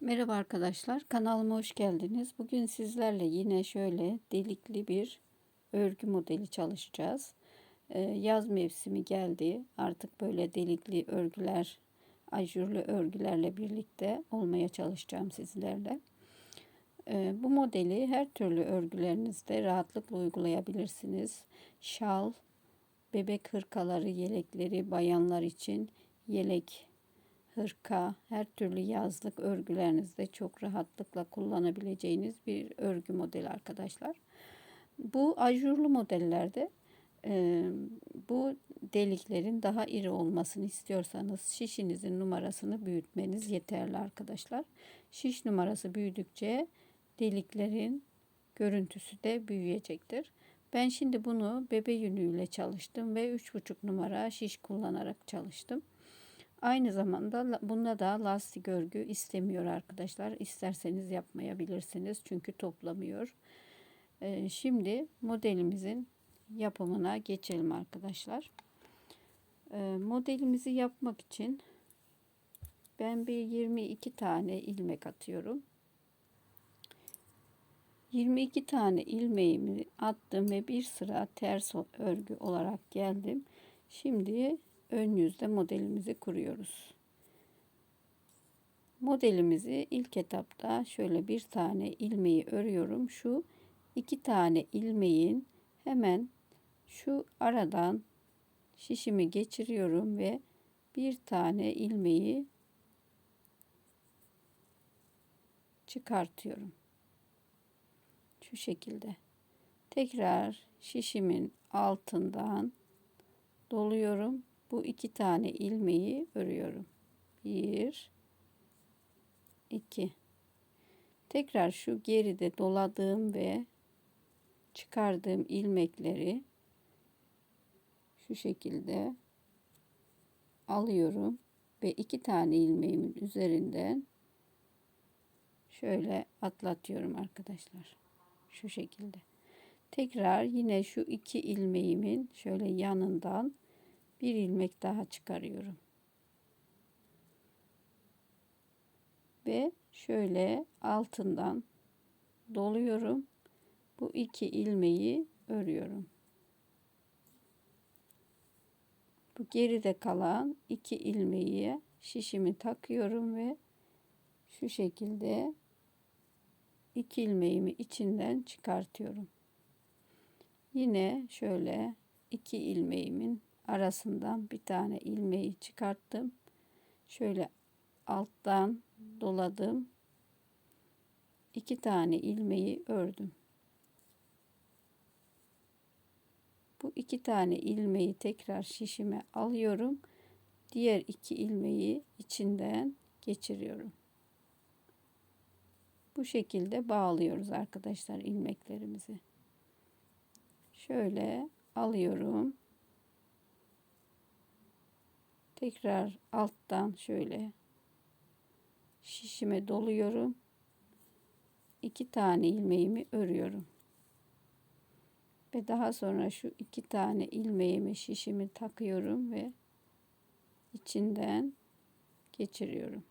Merhaba arkadaşlar, kanalıma hoş geldiniz. Bugün sizlerle yine şöyle delikli bir örgü modeli çalışacağız. Ee, yaz mevsimi geldi. Artık böyle delikli örgüler, ajurlu örgülerle birlikte olmaya çalışacağım sizlerle. Ee, bu modeli her türlü örgülerinizde rahatlıkla uygulayabilirsiniz. Şal, bebek hırkaları, yelekleri, bayanlar için yelek hırka, her türlü yazlık örgülerinizde çok rahatlıkla kullanabileceğiniz bir örgü modeli arkadaşlar. Bu ajurlu modellerde e, bu deliklerin daha iri olmasını istiyorsanız şişinizin numarasını büyütmeniz yeterli arkadaşlar. Şiş numarası büyüdükçe deliklerin görüntüsü de büyüyecektir. Ben şimdi bunu bebe yünüyle çalıştım ve 3,5 numara şiş kullanarak çalıştım. Aynı zamanda bunda da lastik örgü istemiyor arkadaşlar. İsterseniz yapmayabilirsiniz çünkü toplamıyor. Ee, şimdi modelimizin yapımına geçelim arkadaşlar. Ee, modelimizi yapmak için ben bir 22 tane ilmek atıyorum. 22 tane ilmeğimi attım ve bir sıra ters örgü olarak geldim. Şimdi ön yüzde modelimizi kuruyoruz. Modelimizi ilk etapta şöyle bir tane ilmeği örüyorum. Şu iki tane ilmeğin hemen şu aradan şişimi geçiriyorum ve bir tane ilmeği çıkartıyorum. Şu şekilde. Tekrar şişimin altından doluyorum bu iki tane ilmeği örüyorum. Bir, iki. Tekrar şu geride doladığım ve çıkardığım ilmekleri şu şekilde alıyorum ve iki tane ilmeğimin üzerinden şöyle atlatıyorum arkadaşlar. Şu şekilde. Tekrar yine şu iki ilmeğimin şöyle yanından bir ilmek daha çıkarıyorum. Ve şöyle altından doluyorum. Bu iki ilmeği örüyorum. Bu geride kalan iki ilmeği şişimi takıyorum ve şu şekilde iki ilmeğimi içinden çıkartıyorum. Yine şöyle iki ilmeğimin arasından bir tane ilmeği çıkarttım. Şöyle alttan doladım. iki tane ilmeği ördüm. Bu iki tane ilmeği tekrar şişime alıyorum. Diğer iki ilmeği içinden geçiriyorum. Bu şekilde bağlıyoruz arkadaşlar ilmeklerimizi. Şöyle alıyorum. Tekrar alttan şöyle şişime doluyorum. iki tane ilmeğimi örüyorum. Ve daha sonra şu iki tane ilmeğimi şişimi takıyorum ve içinden geçiriyorum.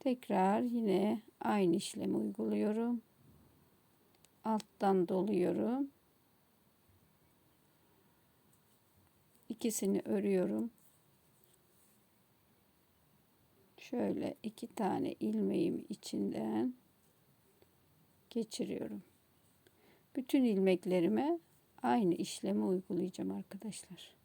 Tekrar yine aynı işlemi uyguluyorum. Alttan doluyorum. İkisini örüyorum. Şöyle iki tane ilmeğimi içinden geçiriyorum. Bütün ilmeklerime aynı işlemi uygulayacağım arkadaşlar.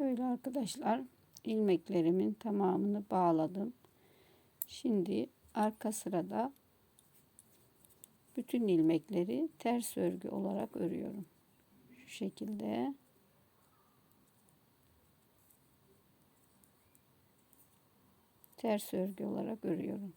Şöyle arkadaşlar ilmeklerimin tamamını bağladım. Şimdi arka sırada bütün ilmekleri ters örgü olarak örüyorum. Şu şekilde. Ters örgü olarak örüyorum.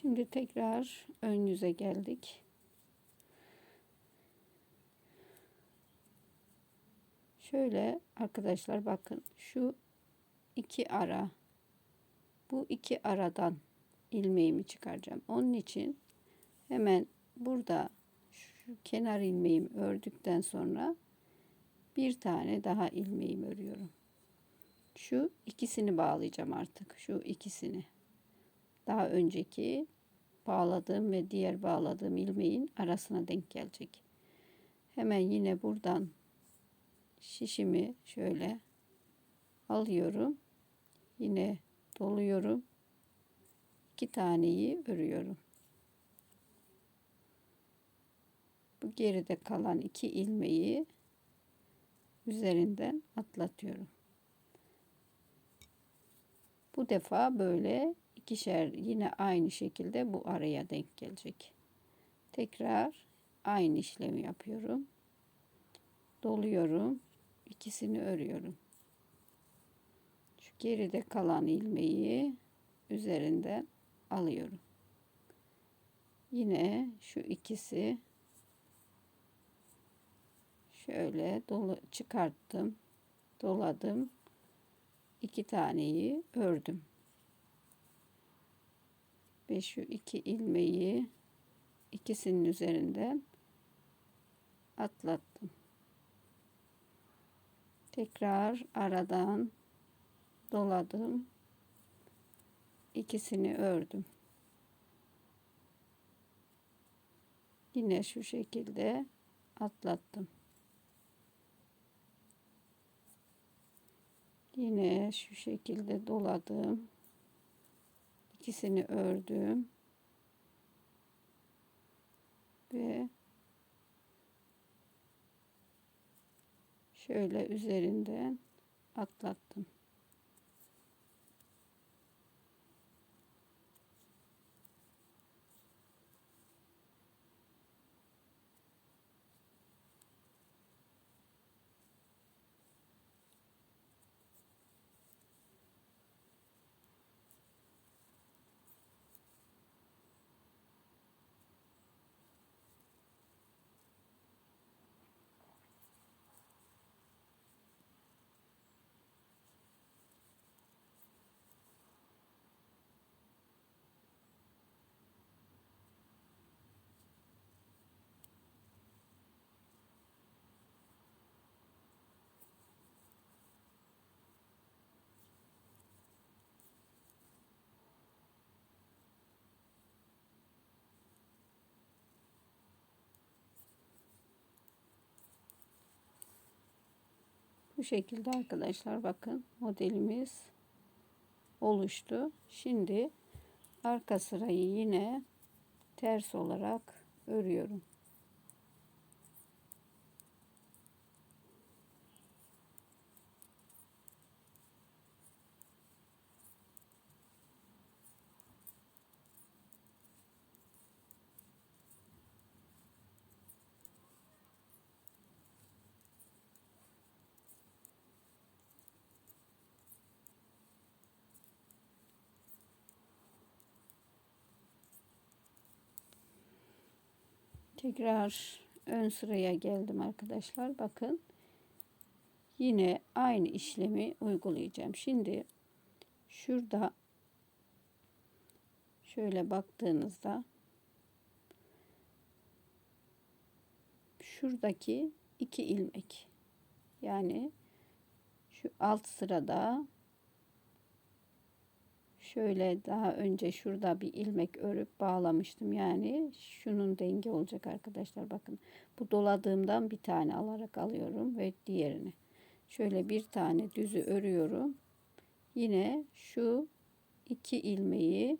Şimdi tekrar ön yüze geldik. Şöyle arkadaşlar bakın şu iki ara bu iki aradan ilmeğimi çıkaracağım. Onun için hemen burada şu kenar ilmeğimi ördükten sonra bir tane daha ilmeğimi örüyorum. Şu ikisini bağlayacağım artık. Şu ikisini daha önceki bağladığım ve diğer bağladığım ilmeğin arasına denk gelecek. Hemen yine buradan şişimi şöyle alıyorum. Yine doluyorum. İki taneyi örüyorum. Bu geride kalan iki ilmeği üzerinden atlatıyorum. Bu defa böyle ikişer yine aynı şekilde bu araya denk gelecek. Tekrar aynı işlemi yapıyorum. Doluyorum. ikisini örüyorum. Şu geride kalan ilmeği üzerinden alıyorum. Yine şu ikisi şöyle dolu çıkarttım. Doladım. iki taneyi ördüm ve şu iki ilmeği ikisinin üzerinden atlattım. Tekrar aradan doladım. ikisini ördüm. Yine şu şekilde atlattım. Yine şu şekilde doladım ikisini ördüm ve şöyle üzerinden atlattım. Şekilde arkadaşlar bakın modelimiz oluştu. Şimdi arka sırayı yine ters olarak örüyorum. Tekrar ön sıraya geldim arkadaşlar. Bakın. Yine aynı işlemi uygulayacağım. Şimdi şurada şöyle baktığınızda şuradaki iki ilmek yani şu alt sırada şöyle daha önce şurada bir ilmek örüp bağlamıştım. Yani şunun denge olacak arkadaşlar. Bakın bu doladığımdan bir tane alarak alıyorum ve diğerini. Şöyle bir tane düzü örüyorum. Yine şu iki ilmeği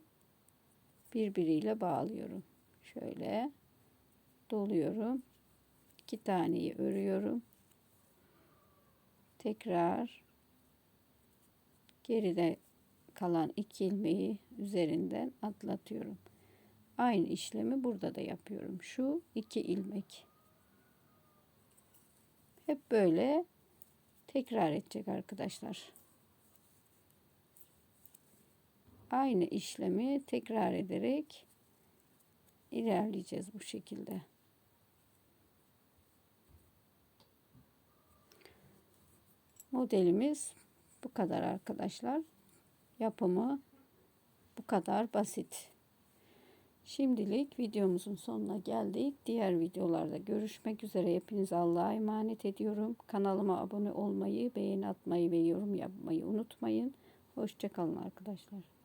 birbiriyle bağlıyorum. Şöyle doluyorum. İki taneyi örüyorum. Tekrar geride kalan iki ilmeği üzerinden atlatıyorum. Aynı işlemi burada da yapıyorum. Şu iki ilmek. Hep böyle tekrar edecek arkadaşlar. Aynı işlemi tekrar ederek ilerleyeceğiz bu şekilde. Modelimiz bu kadar arkadaşlar yapımı bu kadar basit. Şimdilik videomuzun sonuna geldik. Diğer videolarda görüşmek üzere. Hepiniz Allah'a emanet ediyorum. Kanalıma abone olmayı, beğeni atmayı ve yorum yapmayı unutmayın. Hoşçakalın arkadaşlar.